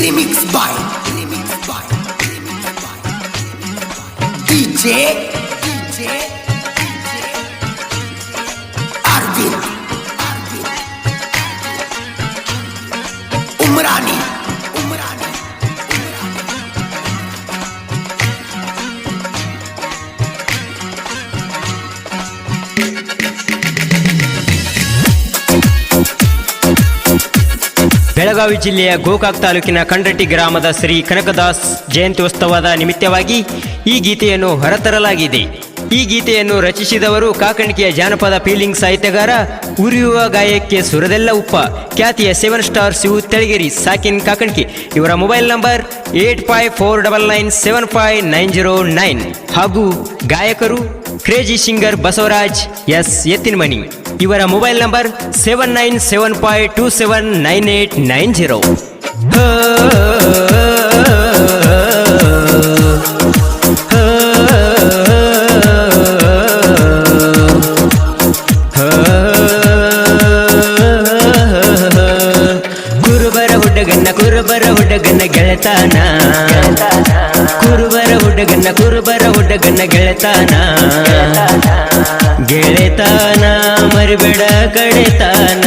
Remix by. DJ Belagavi ಜಿಲ್ಲೆಯ ಗೋಕಾಕ್ ತಾಲೂಕಿನ ಕಂಡಟ್ಟಿ ಗ್ರಾಮದ ಶ್ರೀ ಕನಕದಾಸ್ ಜಯಂತ್ಯೋತ್ಸವದ ನಿಮಿತ್ತವಾಗಿ ಈ ಗೀತೆಯನ್ನು ಹೊರತರಲಾಗಿದೆ. ಈ ಗೀತೆಯನ್ನು ರಚಿಸಿದವರು ಕಾಕಣಿಕೆಯ ಜಾನಪದ ಫೀಲಿಂಗ್ ಸಾಹಿತ್ಯಗಾರ ಉರಿಯುವ ಗಾಯಕ್ಕೆ ಸುರದೆಲ್ಲ ಉಪ್ಪ. ಖ್ಯಾತಿಯ ಸೆವೆನ್ ಸ್ಟಾರ್ ಶಿವು ತೆಳಗೇರಿ ಸಾಕಿನ್ ಕಾಕಣಿಕೆ. ಇವರ mobile number eight five four double nine seven five nine zero nine. ಹಾಗೂ ಗಾಯಕರು crazy singer Basavaraj S Ettinamani ಇವರ mobile number seven nine seven five two seven nine eight nine zero. ಹುಡುಗನ್ನ ಕುರುಬರ ಹುಡುಗನ್ನ ಗೆಳತಾನ. ಕುರುಬರ ಹುಡುಗನ್ನ ಕುರುಬರ ಹುಡುಗನ್ನ ಗೆಳತಾನ. ಗೆಳೆತಾನ, ಮರಿಬೇಡ ಕಡೆತಾನ.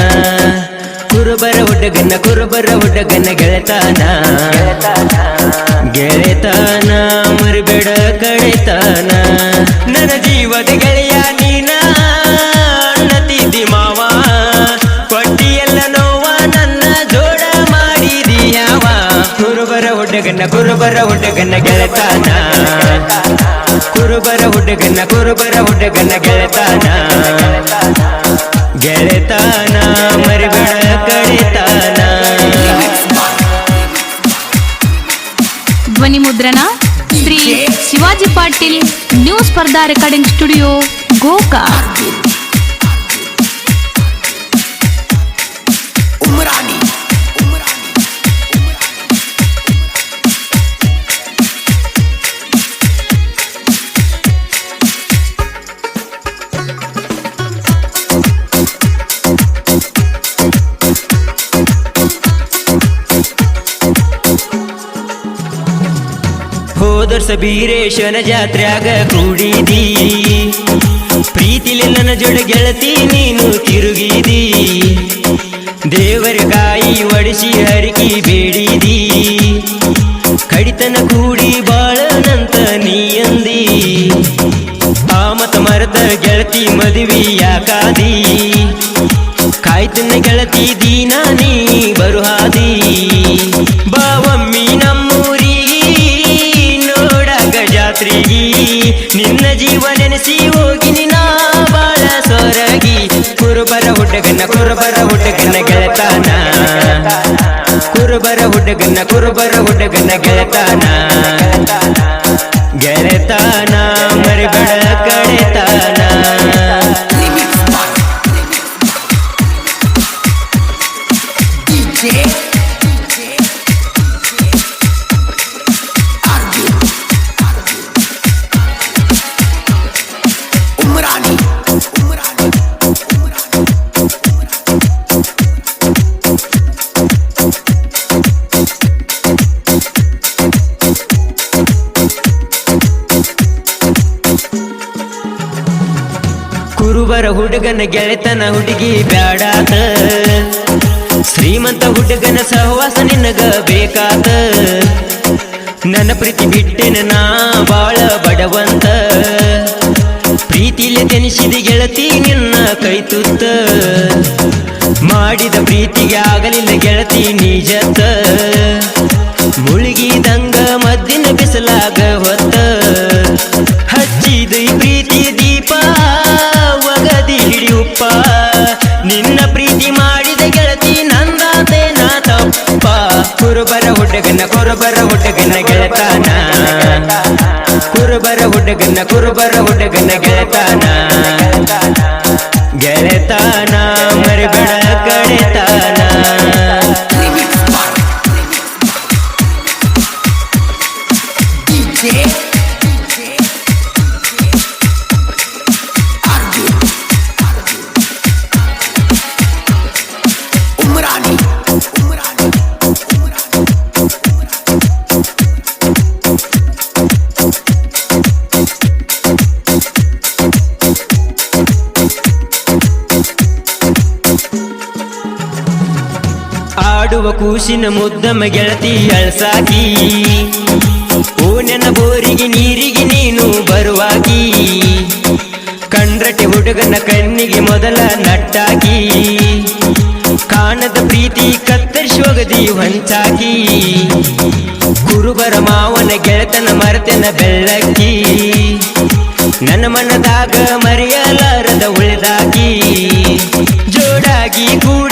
ಕುರುಬರ ಹುಡುಗನ್ನ ಕುರುಬರ ಹುಡುಗನ್ನ ಗೆಳತಾನ. ಗೆಳೆತಾನ, ಮರಿಬೇಡ ಕಡೆತಾನ. ನನ್ನ ಜೀವದ ಗೆಳೆಯ ಹುಡುಗನ್ನ ಕುರುಬರ ಹುಡುಗನ ಗೆಳತಾನ. ಕುರುಬರ ಹುಡುಗನ ಕುರುಬರ ಹುಡುಗನ ಗೆಳತಾನ. ಗೆಳೆತಾನ ಮರಿಬೇಡ ಕಡಿತಾನ. ಧ್ವನಿ ಮುದ್ರಣ ಶ್ರೀ ಶಿವಾಜಿ ಪಾಟೀಲ್ ನ್ಯೂ ಸ್ಪರ್ಧಾ ರೆಕಾರ್ಡಿಂಗ್ ಸ್ಟುಡಿಯೋ ಗೋಕಾ ಹೋದರ್ಸ ಬೀರೇಶನ ಜಾತ್ರ್ಯಾಗ ಕೂಡಿದಿ. ಪ್ರೀತಿಲಿ ನನ್ನ ಜೊಳ ಗೆಳತಿ, ನೀನು ತಿರುಗಿದೀ. ದೇವರ ಕಾಯಿ ಒಡಿಸಿ ಹರಿಕಿ ಬೇಡಿದಿ. ಕಡಿತನ ಕೂಡಿ ಬಾಳನಂತ ನೀ ಅಂದಿ. ಆ ಮತ ಮರದ ಗೆಳತಿ ಮದುವೆ ಯಾಕಾದಿ. ಕಾಯ್ತನ ಗೆಳತಿ ದೀನ, ನೀ ಬರುಹಾದಿ. ಕುರುಬರ ಹುಡುಗನ ಗೆಳತಾನ. ಕುರುಬರ ಹುಡುಗನ ಕುರುಬರ ಹುಡುಗನ ಗೆಳತಾನ. ಗೆಳತಾನ ಮರಿಬಡ ಕಡೆತಾನ. Remix ಹುಡುಗನ ಗೆಳೆತನ ಹುಡುಗಿ ಬ್ಯಾಡಾತ ಶ್ರೀಮಂತ ಹುಡುಗನ ಸಹವಾಸ ನಿನಗ ಬೇಕಾತ. ನನ್ನ ಪ್ರೀತಿ ಬಿಟ್ಟೆನ ನಾ ಬಾಳ ಬಡವಂತ. ಪ್ರೀತಿಲೆ ತೆನಿಸಿದ ಗೆಳತಿ ನಿನ್ನ ಕೈ ತುತ್ತ. ಮಾಡಿದ ಪ್ರೀತಿಗೆ ಆಗಲಿಲ್ಲ ಗೆಳತಿ ನಿಜತ ಮುಳುಗಿದಂಗ ಮದ್ದಿನ ಬಿಸಲಾಗ ಹೊತ್ತ ಮಾಡಿದ ಗೆಳತಿ, ನಂದಾತೆ ತಪ್ಪ ಕುರುಬರ ಹುಡುಗನ ಕುರುಬರ ಹುಡುಗನ ಗೆಳತಾನ. ಕುರುಬರ ಹುಡುಗನ ಕುರುಬರ ಹುಡುಗನ ಗೆಳತಾನ. ಗೆಳತಾನ. ಆಡುವ ಕೂಸಿನ ಮುದ್ದಮ ಗೆಳತಿ ಅಳ್ಸಾಕಿ. ಓನೆನ ಬೋರಿಗೆ ನೀರಿಗೆ ನೀನು ಬರುವಾಗಿ ಕಂಡ್ರಟಿ ಹುಡುಗನ ಕಣ್ಣಿಗೆ ಮೊದಲ ನಟ್ಟಾಗಿ ಕಾಣದ ಪ್ರೀತಿ ಕತ್ತರಿಸೋಗದಿ ಹೊಂಚಾಗಿ ಗುರುಬರ ಮಾವನ ಗೆಳತನ ಮರೆತನ ಬೆಳ್ಳಕ್ಕಿ. ನನ್ನ ಮನದಾಗ ಮರೆಯಲಾರದ ಉಳಿದಾಗಿ ಜೋಡಾಗಿ ಕೂಡಿ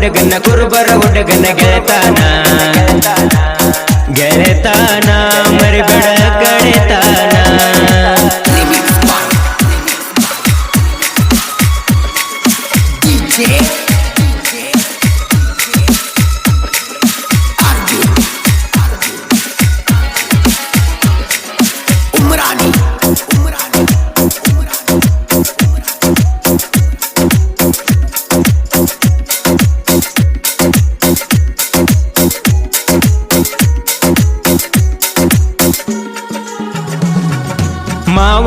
ಹುಡುಗನ ಕುರುಬರ ಹುಡುಗನ ಗೆಳೆತಾನ. ಗೆಳೆತಾನ ಮರಿಬೇಡ ಕಡೆತಾನ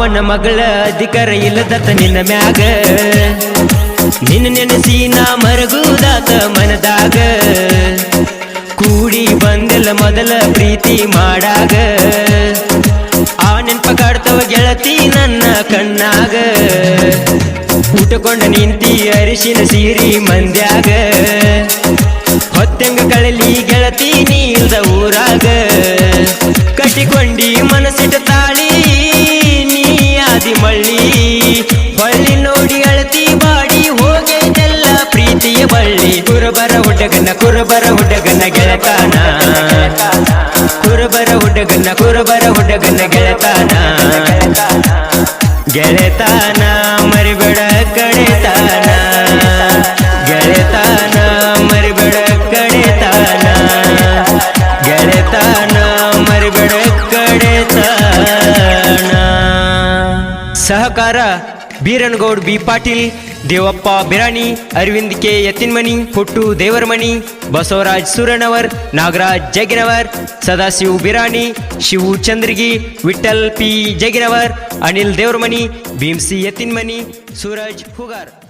ಮಾವನ ಮಗಳ ಅಧಿಕಾರ ಇಲ್ಲದತ್ತ ನಿನ್ನ ಮ್ಯಾಗ. ನಿನ್ನ ನೆನೆಸಿ ನಾ ಮರಗುದಾತ ಮನದಾಗ. ಕೂಡಿ ಬಂದೆಲ್ಲ ಮೊದಲ ಪ್ರೀತಿ ಮಾಡಾಗ. ಆ ನೆನಪ ಕಾಡ್ತವ ಗೆಳತಿ ನನ್ನ ಕಣ್ಣಾಗ. ಊಟಕೊಂಡ ನಿಂತಿ ಅರಿಶಿನ ಸೀರಿ ಮಂದ್ಯಾಗ. ಹೊತ್ತೆಂಗ ಕಳಲಿ ಗೆಳತಿ ನೀಲ್ದ ಊರಾಗ. ಕಟ್ಟಿಕೊಂಡಿ ಮನಸ್ಸಿಟ ಬಳ್ಳಿ ಕುರುಬರ ಹುಡುಗನ ಕುರುಬರ ಹುಡುಗನ ಗೆಳತಾನ. ಕುರುಬರ ಹುಡುಗನ ಕುರುಬರ ಹುಡುಗನ ಗೆಳತಾನ. ಗೆಳೆತಾನ ಮರಿಬೇಡ ಕಡೆತಾನ. ಗೆಳೆತಾನ ಮರಿಬೇಡ ಕಡೆತಾನ. ಗೆಳೆತಾನ ಮರಿಬೇಡ ಕಡೆತಾನ. ಸಹಕಾರ Beerangoud B Patil Devappa Birani, Arvind K. Yattinmani Puttu Devaramani, Basavaraj Suranavar Nagaraj Jaginavar, Sadashiv Birani, Shivu Chandragi Vithal P. Jaginavar, Anil Devaramani, Bhimsi Yattinmani Suraj Hugar.